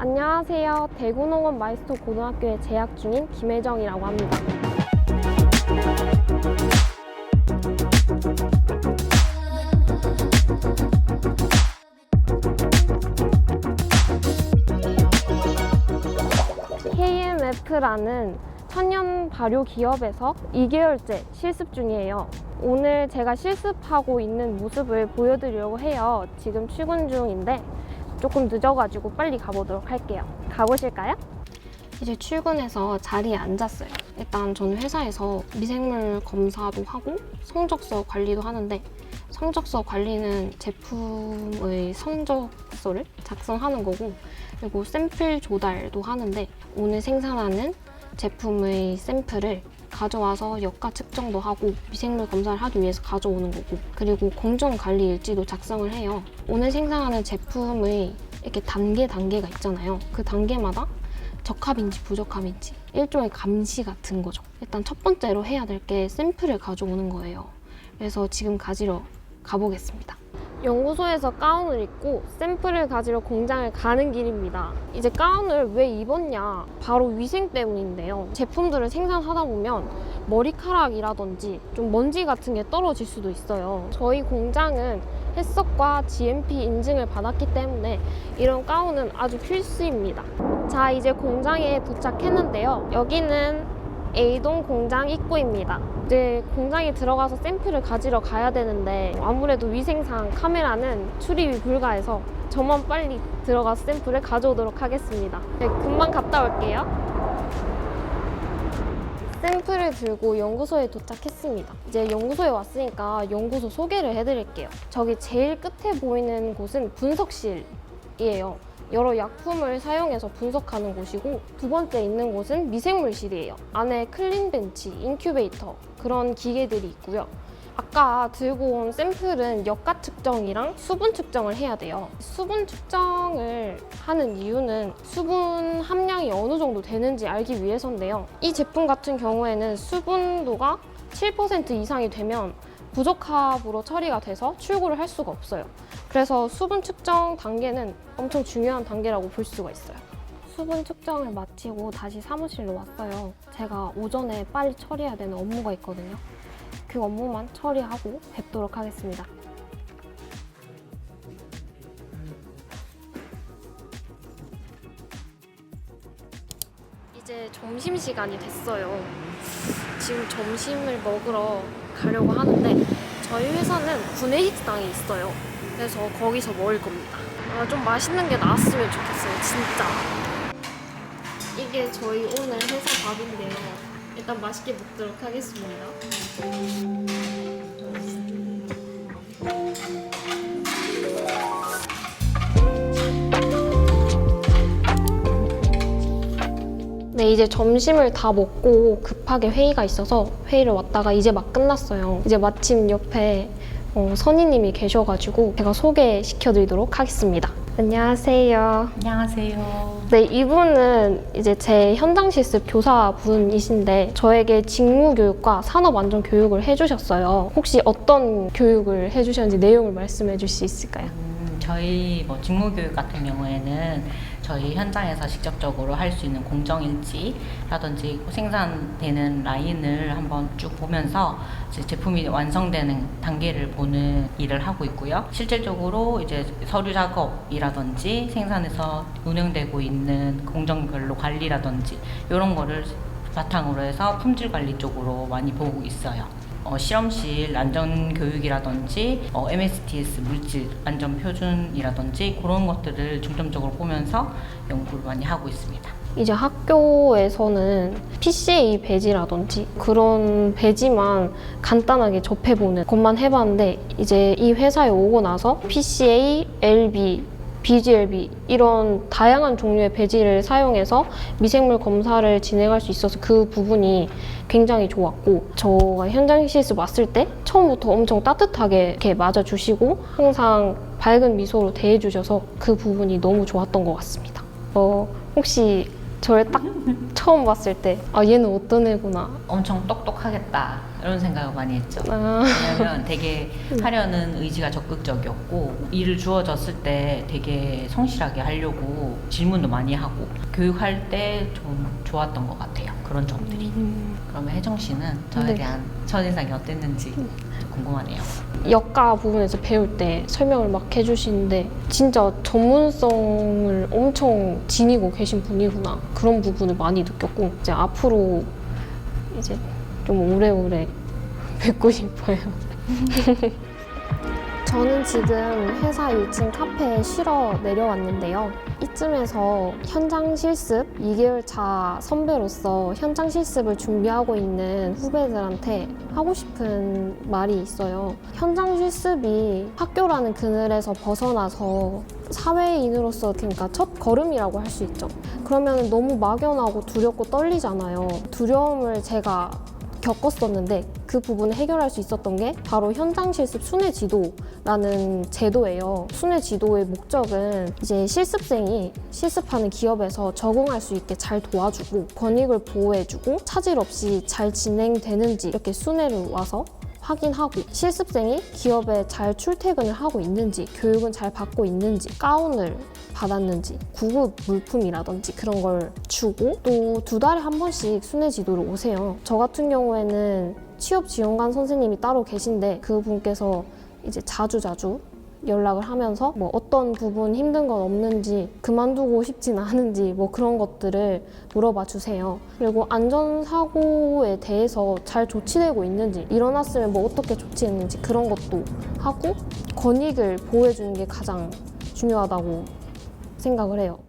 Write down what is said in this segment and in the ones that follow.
안녕하세요. 대구농업 마이스터 고등학교에 재학 중인 김혜정이라고 합니다. KMF라는 천연 발효 기업에서 2개월째 실습 중이에요. 오늘 제가 실습하고 있는 모습을 보여드리려고 해요. 지금 출근 중인데 조금 늦어가지고 빨리 가보도록 할게요. 가보실까요? 이제 출근해서 자리에 앉았어요. 일단 저는 회사에서 미생물 검사도 하고 성적서 관리도 하는데 성적서 관리는 제품의 성적서를 작성하는 거고 그리고 샘플 조달도 하는데 오늘 생산하는 제품의 샘플을 가져와서 역가 측정도 하고 미생물 검사를 하기 위해서 가져오는 거고 그리고 공정 관리 일지도 작성을 해요. 오늘 생산하는 제품의 이렇게 단계 단계가 있잖아요. 그 단계마다 적합인지 부적합인지 일종의 감시 같은 거죠. 일단 첫 번째로 해야 될 게 샘플을 가져오는 거예요. 그래서 지금 가지러 가보겠습니다. 연구소에서 가운을 입고 샘플을 가지러 공장을 가는 길입니다. 이제 가운을 왜 입었냐? 바로 위생 때문인데요. 제품들을 생산하다 보면 머리카락이라든지 좀 먼지 같은 게 떨어질 수도 있어요. 저희 공장은 햇석과 GMP 인증을 받았기 때문에 이런 가운은 아주 필수입니다. 자, 이제 공장에 도착했는데요. 여기는 A동 공장 입구입니다. 이제 공장에 들어가서 샘플을 가지러 가야 되는데 아무래도 위생상 카메라는 출입이 불가해서 저만 빨리 들어가서 샘플을 가져오도록 하겠습니다. 네, 금방 갔다 올게요. 샘플을 들고 연구소에 도착했습니다. 이제 연구소에 왔으니까 연구소 소개를 해드릴게요. 저기 제일 끝에 보이는 곳은 분석실 이에요. 여러 약품을 사용해서 분석하는 곳이고 두 번째 있는 곳은 미생물실이에요. 안에 클린 벤치, 인큐베이터 그런 기계들이 있고요. 아까 들고 온 샘플은 역가 측정이랑 수분 측정을 해야 돼요. 수분 측정을 하는 이유는 수분 함량이 어느 정도 되는지 알기 위해서인데요. 이 제품 같은 경우에는 수분도가 7% 이상이 되면 부적합으로 처리가 돼서 출고를 할 수가 없어요. 그래서 수분 측정 단계는 엄청 중요한 단계라고 볼 수가 있어요. 수분 측정을 마치고 다시 사무실로 왔어요. 제가 오전에 빨리 처리해야 되는 업무가 있거든요. 그 업무만 처리하고 뵙도록 하겠습니다. 이제 점심 시간이 됐어요. 지금 점심을 먹으러 가려고 하는데 저희 회사는 구내식당이 있어요. 그래서 거기서 먹을 겁니다. 아, 좀 맛있는 게 나왔으면 좋겠어요, 진짜. 이게 저희 오늘 회사 밥인데요. 일단 맛있게 먹도록 하겠습니다. 네, 이제 점심을 다 먹고 급하게 회의가 있어서 회의를 왔다가 이제 막 끝났어요. 이제 마침 옆에 어, 선희님이 계셔가지고 제가 소개시켜드리도록 하겠습니다. 안녕하세요. 안녕하세요. 네, 이분은 이제 제 현장 실습 교사분이신데 저에게 직무 교육과 산업 안전 교육을 해주셨어요. 혹시 어떤 교육을 해주셨는지 내용을 말씀해 주실 수 있을까요? 음, 저희 뭐 직무 교육 같은 경우에는 저희 현장에서 직접적으로 할 수 있는 공정일지라든지 생산되는 라인을 한번 쭉 보면서 제품이 완성되는 단계를 보는 일을 하고 있고요. 실질적으로 이제 서류 작업이라든지 생산에서 운영되고 있는 공정별로 관리라든지 이런 거를 바탕으로 해서 품질 관리 쪽으로 많이 보고 있어요. 어, 실험실 안전 교육이라든지 어, MSTS 물질 안전 표준이라든지 그런 것들을 중점적으로 보면서 연구를 많이 하고 있습니다. 이제 학교에서는 PCA 배지라든지 그런 배지만 간단하게 접해보는 것만 해봤는데 이제 이 회사에 오고 나서 PCA, LB, BGLB 이런 다양한 종류의 배지를 사용해서 미생물 검사를 진행할 수 있어서 그 부분이 굉장히 좋았고 저가 현장 실습 왔을 때 처음부터 엄청 따뜻하게 이렇게 맞아주시고 항상 밝은 미소로 대해주셔서 그 부분이 너무 좋았던 것 같습니다. 어, 혹시 저를 딱 처음 봤을 때 아 얘는 어떤 애구나 엄청 똑똑하겠다 이런 생각을 많이 했죠. 아, 왜냐면 되게 하려는 의지가 적극적이었고 일을 주어졌을 때 되게 성실하게 하려고 질문도 많이 하고 교육할 때 좀 좋았던 것 같아요. 그런 점들이. 그러면 혜정 씨는 저에 네. 대한 첫인상이 어땠는지 좀 궁금하네요. 역가 부분에서 배울 때 설명을 막 해주시는데 진짜 전문성을 엄청 지니고 계신 분이구나 그런 부분을 많이 느꼈고 이제 앞으로 이제 좀 오래오래 뵙고 싶어요. 저는 지금 회사 1층 카페에 쉬러 내려왔는데요. 이쯤에서 현장 실습 2개월 차 선배로서 현장 실습을 준비하고 있는 후배들한테 하고 싶은 말이 있어요. 현장 실습이 학교라는 그늘에서 벗어나서 사회인으로서 그러니까 첫 걸음이라고 할 수 있죠. 그러면 너무 막연하고 두렵고 떨리잖아요. 두려움을 제가 겪었었는데 그 부분을 해결할 수 있었던 게 바로 현장 실습 순회 지도라는 제도예요. 순회 지도의 목적은 이제 실습생이 실습하는 기업에서 적응할 수 있게 잘 도와주고 권익을 보호해주고 차질 없이 잘 진행되는지 이렇게 순회를 와서 확인하고 실습생이 기업에 잘 출퇴근을 하고 있는지 교육은 잘 받고 있는지 가운을 받았는지 구급 물품이라든지 그런 걸 주고 또 두 달에 한 번씩 순회 지도를 오세요. 저 같은 경우에는 취업 지원관 선생님이 따로 계신데 그분께서 이제 자주 자주 연락을 하면서 뭐 어떤 부분 힘든 건 없는지 그만두고 싶진 않은지 뭐 그런 것들을 물어봐 주세요. 그리고 안전사고에 대해서 잘 조치되고 있는지 일어났으면 뭐 어떻게 조치했는지 그런 것도 하고 권익을 보호해 주는 게 가장 중요하다고 생각을 해요.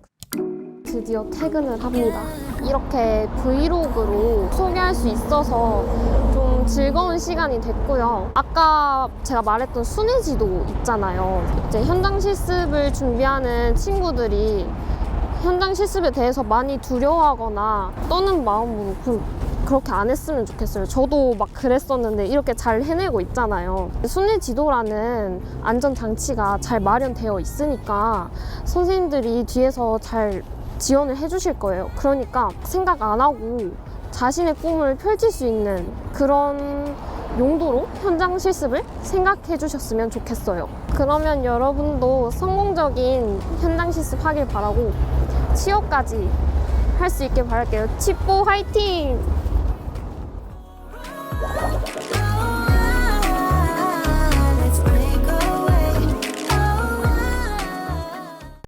드디어 퇴근을 합니다. 이렇게 브이로그로 소개할 수 있어서 좀 즐거운 시간이 됐고요. 아까 제가 말했던 순회 지도 있잖아요. 이제 현장 실습을 준비하는 친구들이 현장 실습에 대해서 많이 두려워하거나 떠는 마음으로 그, 그렇게 안 했으면 좋겠어요. 저도 막 그랬었는데 이렇게 잘 해내고 있잖아요. 순회 지도라는 안전 장치가 잘 마련되어 있으니까 선생님들이 뒤에서 잘 지원을 해주실 거예요. 그러니까 생각 안 하고 자신의 꿈을 펼칠 수 있는 그런 용도로 현장 실습을 생각해 주셨으면 좋겠어요. 그러면 여러분도 성공적인 현장 실습 하길 바라고 취업까지 할 수 있게 바랄게요. 치뽀 화이팅!